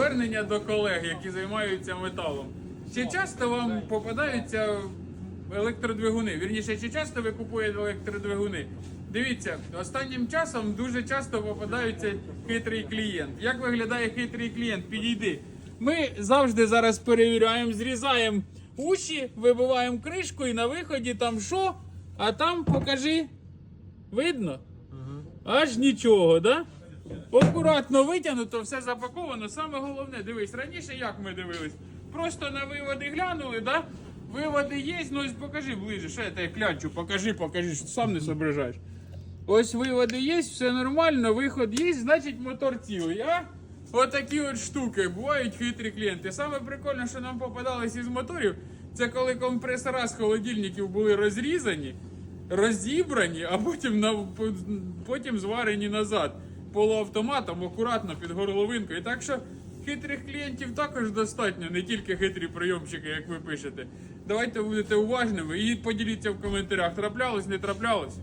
звернення до колег, які займаються металом. Чи часто вам попадаються електродвигуни? Вірніше, чи часто ви купуєте електродвигуни? Дивіться, останнім часом дуже часто попадаються хитрий клієнт. Як виглядає хитрий клієнт? Підійди. Ми завжди зараз перевіряємо, зрізаємо уші, вибиваємо кришку і на виході там що? А там покажи. Видно? Аж нічого, да? Акуратно витягнуто, все запаковано. Саме головне, дивись, раніше як ми дивились? Просто на виводи глянули, да? Виводи є, ну ось покажи ближче, що я тебе клянчу, покажи, покажи, що сам не соображаєш. Ось виводи є, все нормально, виход є, значить мотор цілий, а? Отакі от штуки, бувають хитрі клієнти. Саме прикольне, що нам попадалось із моторів, це коли компресора з холодильників були розрізані, розібрані, а потім, на, потім зварені назад полуавтоматом, акуратно під горловинкою. Так що хитрих клієнтів також достатньо, не тільки хитрі прийомчики, як ви пишете. Давайте будете уважними і поділіться в коментарях, траплялось, не траплялось.